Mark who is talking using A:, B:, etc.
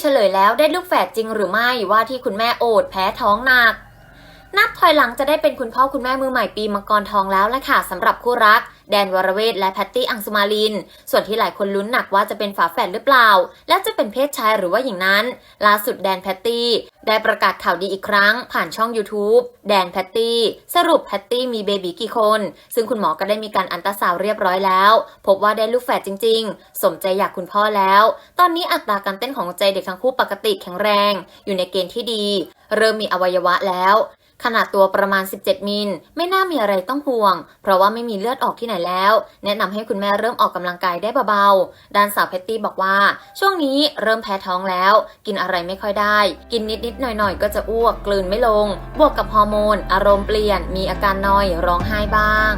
A: เฉลยแล้วได้ลูกแฝดจริงหรือไม่ว่าที่คุณแม่โอดแพ้ท้องหนัก นับถอยหลังจะได้เป็นคุณพ่อคุณแม่มือใหม่ปีมังกรทองแล้วละค่ะสำหรับคู่รัก แดนวรเวทและแพตตี้อังสุมาลิน ส่วนที่หลายคนลุ้นหนักว่าจะเป็นฝาแฝดหรือเปล่า แล้วจะเป็นเพศชายหรือว่าหญิงนั้น ล่าสุดแดนแพตตี้ได้ประกาศข่าวดีอีกครั้ง ผ่านช่อง YouTube แดนแพตตี้สรุปแพตตี้มีเบบีกี่คน ซึ่งคุณหมอก็ได้มีการอันตราซาวเรียบร้อยแล้ว พบว่าได้ลูกแฝดจริง ๆ สมใจอยากคุณพ่อแล้ว ตอนนี้อัตราการเต้นของใจเด็กทั้งคู่ปกติแข็งแรง อยู่ในเกณฑ์ที่ดี เริ่มมีอวัยวะแล้ว ขนาดตัวประมาณ 17 มิล ไม่น่ามีอะไรต้องห่วง เพราะว่าไม่มีเลือดออกที่ไหนแล้ว แนะนำให้คุณแม่เริ่มออกกำลังกายได้เบาๆ ด้านสาวเพตตี้บอกว่า ช่วงนี้เริ่มแพ้ท้องแล้ว กินอะไรไม่ค่อยได้ กินนิดๆหน่อยๆ ก็จะอ้วกกลืนไม่ลง บวกกับฮอร์โมน อารมณ์เปลี่ยน มีอาการนอยร้องไห้บ้าง